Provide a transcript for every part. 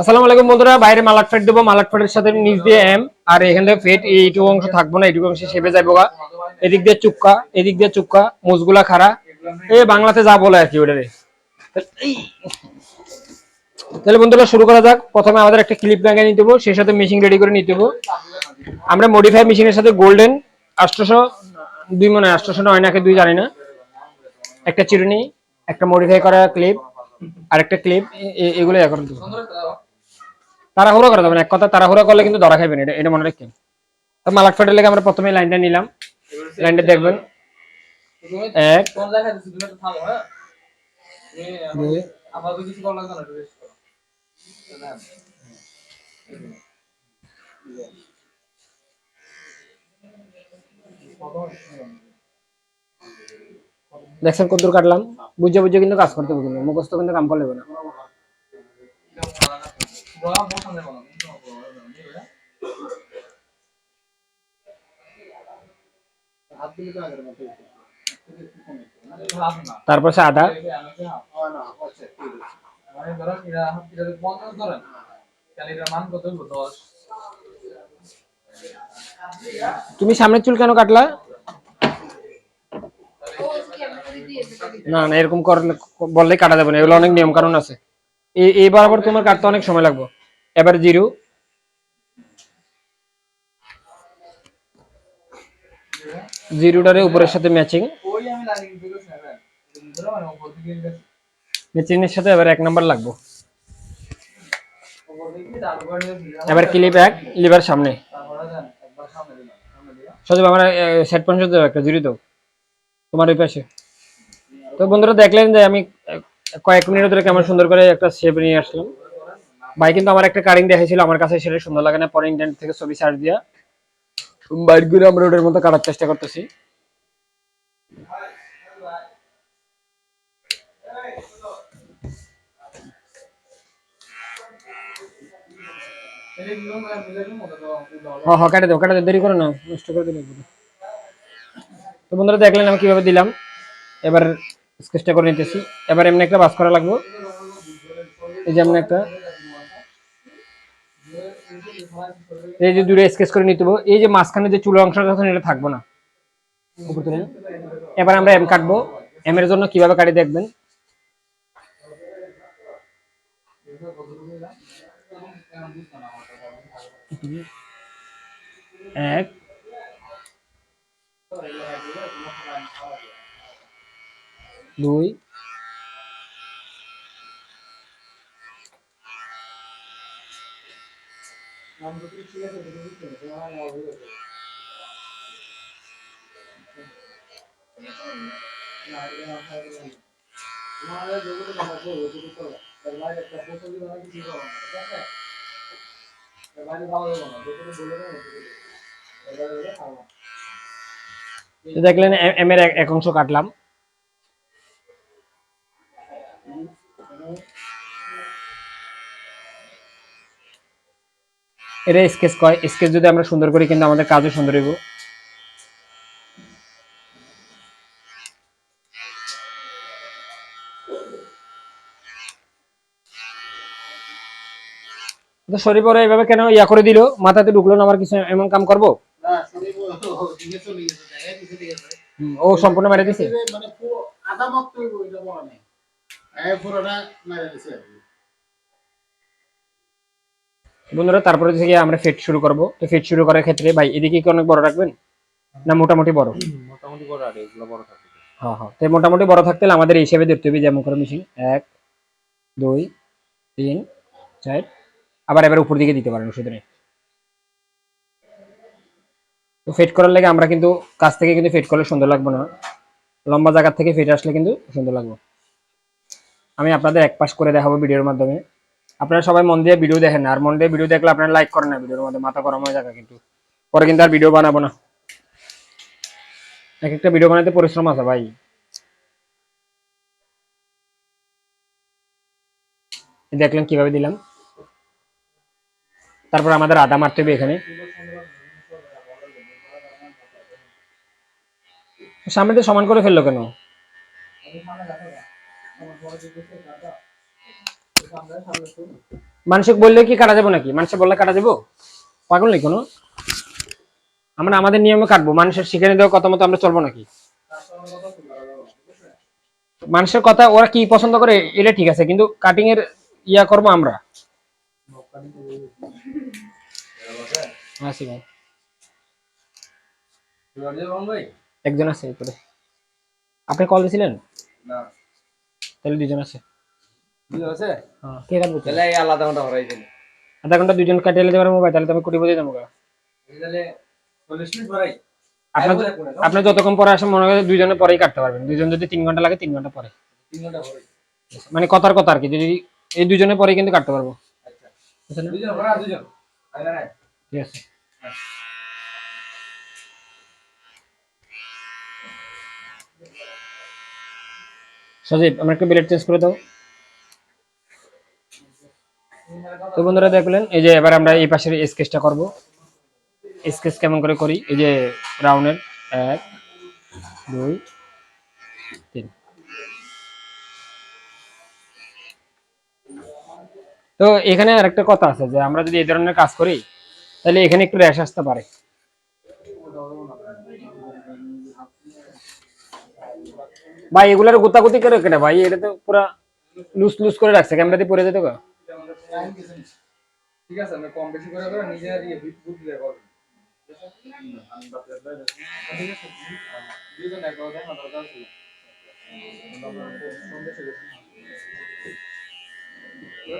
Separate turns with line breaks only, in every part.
আসসালামু আলাইকুম বন্ধুরা, বাইরে মালাট ফেট ফেটের সাথে দিয়ে এম আর এখান ফেট এইটুকু অংশ থাকব না এইটুকু সেবে এদিক দিয়ে চুক্কা, এদিক দিয়ে চুক্কা খাড়া। এ বাংলাতে যা বলে আর কি তাহলে বন্ধুরা, শুরু করা যাক। প্রথমে আমাদের একটা ক্লিপ ব্যাঙ্গে নিতে সেই সাথে মেশিন রেডি করে নিতে আমরা মডিফাই মেশিনের সাথে গোল্ডেন আষ্টশো দুই মনে আষ্টশো নয় নাকি দুই জানি না। একটা চিরুনি, একটা মডিফাই করা ক্লিপ আর একটা ক্লিপ এগুলো এখন তাড়াহুড়ো করা যাবে না এক কথা তাড়াহুড়ো করলে কিন্তু ধরা খাবেন এটা এটা মনে রাখবেন তো মালাট ফাটের লেগে আমরা প্রথমে লাইনটা নিলাম। লাইনটা দেখবেন। এক। দেখছেন কত দূর কাটলাম। বুঝে বুঝে কিন্তু কাজ করতে হবে মুখস্থ কিন্তু কাম করলে না।
দিলে তো আগের মতো আসুন না
তারপর সে আদা
মানে ধরেন এরা এটা পঞ্চাশ ধরেন তাহলে এটার মান কত হইব দশ
তুমি সামনের চুল কেন কাটলা? না না এরকম করলে বললে কাটা যাবে না। এগুলো অনেক নিয়ম কারণ আছে। এই এইবার আবার তোমার কাটতে অনেক সময় লাগবে। এবার জিরো। জিরোটারে উপরের সাথে ম্যাচিং। ম্যাচিং এর সাথে এবার এক নাম্বার লাগবে। এবার ক্লিপ এক, লিভার সামনে। সজীব, আমার সেট পয়েন্ট দেবো একটা জুড়ি দাও। তোমার ওই পাশে। তো বন্ধুরা দেখলেন যে আমি কয়েক মিনিট ধরে কেমন সুন্দর করে একটা শেপ নিয়ে আসলাম। ভাই কিন্তু আমার একটা কাটিং দেখেছিল আমার কাছে সেটা সুন্দর লাগে না পরে ইন্টারনেট থেকে ছবি সার্চ দিয়া। বাইট করে আমরা ওটার মতো কাটার চেষ্টা করতেছি। হ্যাঁ হ্যাঁ কেটে দেবো কেটে দেবো দেরি করে না নষ্ট করে দিলে তো বন্ধুরা দেখলেন আমি কীভাবে দিলাম। এবার স্কেচটা করে নিতেছি। এবার এমনি একটা বাস করা লাগবো। এই যে এমনি একটা এই যে দূরে স্কেচ করে নিতে এই যে মাঝখানে যে চুলো অংশটা যখন এটা থাকব না। এবার আমরা এম কাটবো। এম এর জন্য কীভাবে কাটি দেখবেন। এক দুই। দেখলেন এম এর এক- অংশ কাটলাম। এটা স্কেচ কয়? স্কেচ যদি আমরা সুন্দর করি কিন্তু আমাদের কাজও সুন্দর হইব। তো শরীর পরে এইভাবে কেন ইয়া করে দিল? মাথাতে ঢুকলো না আমার কিছু এমন কাম করব? ও সম্পূর্ণ মেরে দিছে?
মানে পুরো নেই এই পুরোটা মেরে দিছে।
বন্ধুরা তারপরে থেকে আমরা ফিট শুরু করব। তো ফিট শুরু করার ক্ষেত্রে ভাই এদিকে কি অনেক বড় রাখবেন? না মোটামুটি বড়?
মোটামুটি বড় আর এগুলো বড় থাকে
হ্যাঁ হ্যাঁ। তো মোটামুটি বড় থাকতে আমাদের এই হিসেবে দেখতে হবে যেমন করে মেশিন এক দুই তিন চার। আবার এবার উপর দিকে দিতে পারেন ওষুধ নেই তো ফিট করার লাগে আমরা কিন্তু কাছ থেকে কিন্তু ফিট করলে সুন্দর লাগবে না। লম্বা জায়গা থেকে ফিট আসলে কিন্তু সুন্দর লাগবে। আমি আপনাদের এক পাশ করে দেখাবো ভিডিওর মাধ্যমে। আপনারা সবাই মন দিয়ে ভিডিও দেখেন আর মন দিয়ে ভিডিও দেখলে আপনারা লাইক করেন না ভিডিওর মধ্যে মাথা গরম হয়ে যাবে কিন্তু। পরে কিন্তু আর ভিডিও বানাবো না। এক একটা ভিডিও বানাতে পরিশ্রম আছে ভাই। দেখলেন কীভাবে দিলাম? তারপর আমাদের আদা মারতে হবে এখানে। সামনে সমান করে ফেলল কেন? মানুষে বললে কি কাটা যাব নাকি? মানুষে বললে কাটা যাব? পাগল নেই কোনো? আমরা আমাদের নিয়মে কাটবো। মানুষের শিখে দেওয়া কথা মতো আমরা চলবো নাকি? মানুষের কথা ওরা কি পছন্দ করে এটা ঠিক আছে কিন্তু কাটিং এর ইয়া করব আমরা। আসি ভাই।
ভাই
একজন আছে এরপরে। আপনি কল দিয়েছিলেন
না।
তাহলে দুজন আছে। কে কাটবো
তাহলে এই আলাদা ঘণ্টা হরাই দিন।
আধা ঘণ্টা দুজন কাটিয়ে দিতে পারব ভাই তাহলে তো আমি কোটি বলে দেবো
তাহলে চল্লিশ মিনিট হরাই
আপনার আপনি যতক্ষণ পরে আসেন মনে করেন দুইজনের পরেই কাটতে পারবেন। দুইজন যদি তিন ঘণ্টা লাগে তিন ঘণ্টা পরে।
তিন ঘণ্টা হরাই
মানে কথার কথা আর কি যদি এই দুজনের পরেই কিন্তু কাটতে পারব।
আচ্ছা। দুজন দুজন
ঠিক আছে। সজীব আমরা একটু বিলেট চেঞ্জ করে দাও। তো বন্ধুরা দেখলেন, এই যে এবার আমরা এই পাশের স্কেচটা করব। স্কেচ কেমন করে করি? এই যে রাউন্ডের এক, দুই, তিন। তো এখানে আরেকটা কথা আছে যে, আমরা যদি এই ধরনের কাজ করি, তাহলে এখানে একটু র্যাশ আসতে পারে। ভাই, এগুলার গুতাগুতি করে কেটে ভাই, এটা তো পুরা লুজ লুজ করে রাখছে। ক্যামেরাতে পরে যেত
ঠিক আছে আমি কম বেশি করে করে নিজের ইয়ে বুঝ দিয়ে করব ঠিক আছে দুজন এক কথা না দরকার ছিল।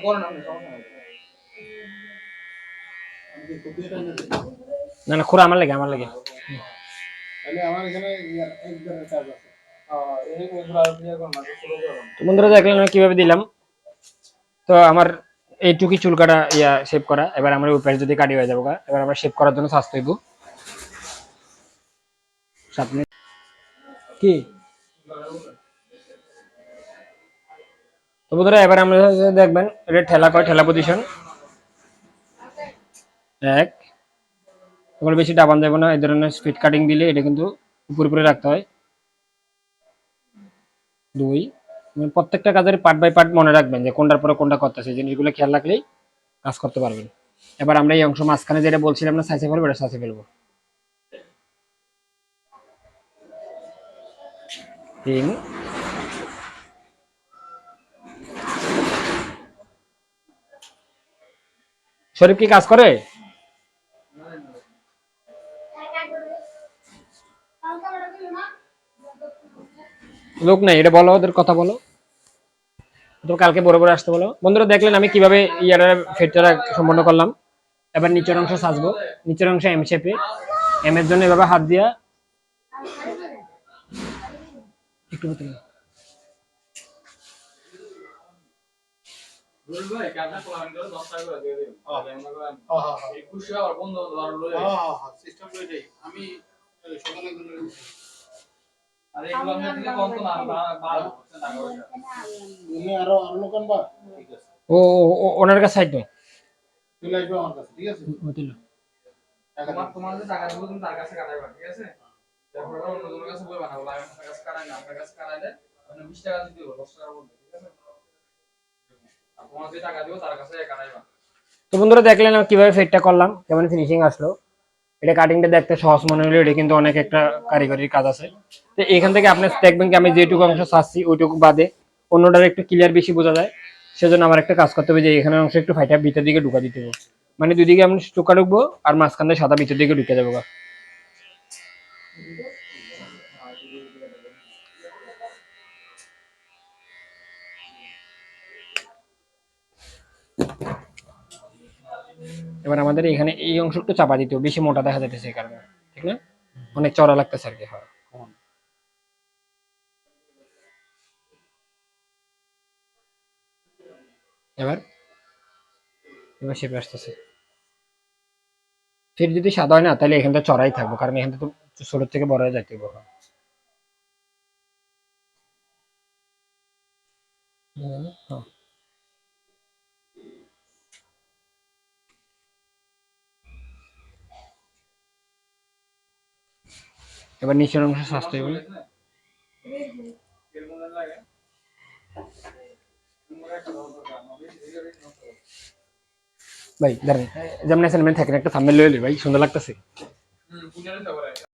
করেন আপনি সমস্যা নাই।
না না খুরা আমার লাগে আমার লাগে।
আর
তো বন্ধুরা দেখলেন কীভাবে দিলাম। তো আমার এইটুকুই চুল কাটা ইয়া শেপ করা। এবার আমরা ওই যদি কাটি হয়ে যাব এবার আমরা শেপ করার জন্য স্বাস্থ্য হইব। কি? তো বন্ধুরা, এবার আমরা দেখবেন, এটা ঠেলা করে ঠেলা পজিশন এক। এগুলো বেশি ডাবান যাবে না, এই ধরনের স্পিড কাটিং দিলে এটা কিন্তু উপরে উপরে রাখতে হয়। দুই। প্রত্যেকটা কাজের পার্ট বাই পার্ট মনে রাখবেন যে কোনটার পরে কোনটা করতেছে জিনিসগুলো খেয়াল রাখলেই কাজ করতে পারবেন। এবার আমরা এই অংশ মাঝখানে যেটা বলছিলাম না, সাইজে ফেলব, এটা সাইজে ফেলব। তিন। শরীফ কি কাজ করে? লোক নাই, এটা বলো, ওদের কথা বলো। তো কালকে বড় বড় আসতে বলো। বন্ধুরা দেখলেন আমি কীভাবে ইয়ারা ফেটটা সম্পন্ন করলাম। এবার নিচের অংশ সাজবো। নিচের অংশ এম শেপে এম এর জন্য এভাবে হাত দিয়া একটু ভিতরে নাও।
রুল ভাই ক্যামেরা কোলান করে 10 টাকা করে দিয়ে দিন
হ্যাঁ। হ্যাঁ হ্যাঁ
21 আবার বন্ধ আর লয়ে
সিস্টেম তো এটাই আমি
ও ও- ও- ওনার কাছে সাইড নয়
চলে আসবে আমার কাছে ঠিক আছে? টাকা
তোমার তোমার যে টাকা দেবো তুমি তার কাছে ঠিক আছে? তারপর কাছে বলবা না বলে আমি আপনার কাছে কাটাই না আপনার কাছে কাটাইলে টাকা দিতে হবে 10 টাকা বলবে ঠিক আছে? আর তোমার যে টাকা দিব তার কাছে কাটাইবা।
তো বন্ধুরা দেখলেন কীভাবে ফেটটা করলাম কেমন ফিনিশিং আসলো। এটা কাটিংটা দেখতে সহজ মনে হলো এটা কিন্তু অনেক একটা কারিগরির কাজ আছে। তো এখান থেকে আপনার দেখবেন কি আমি যেটুকু অংশ চাচ্ছি ওইটুকু বাদে অন্যটার একটু ক্লিয়ার বেশি বোঝা যায়। সেজন্য আমার একটা কাজ করতে হবে যে এখানে অংশ একটু ফাইটা ভিতর দিকে ঢুকা দিতে হবে। মানে দুদিকে আমি চোখা ঢুকবো আর মাঝখান দিয়ে সাদা ভিতর দিকে ঢুকে যাব এবার আমাদের এখানে এই অংশ একটু চাপা দিতে বেশি মোটা দেখা যাচ্ছে এই কারণে, ঠিক না? অনেক চড়া লাগতেছে আর কি হ্যাঁ। এবার এবার শেপে আসতেছে। ফির যদি সাদা হয় না, তাহলে এখানটা চড়াই থাকব, কারণ এখানটা তো ছোট থেকে বড় যাইতে হবে। হ্যাঁ। এবার নিচের অংশ সাজতে হবে। ভাই, দাঁড়ান। যেমন অ্যাসাইনমেন্ট থাকেন একটা সামনে লয়ে ভাই, সুন্দর লাগতেছে।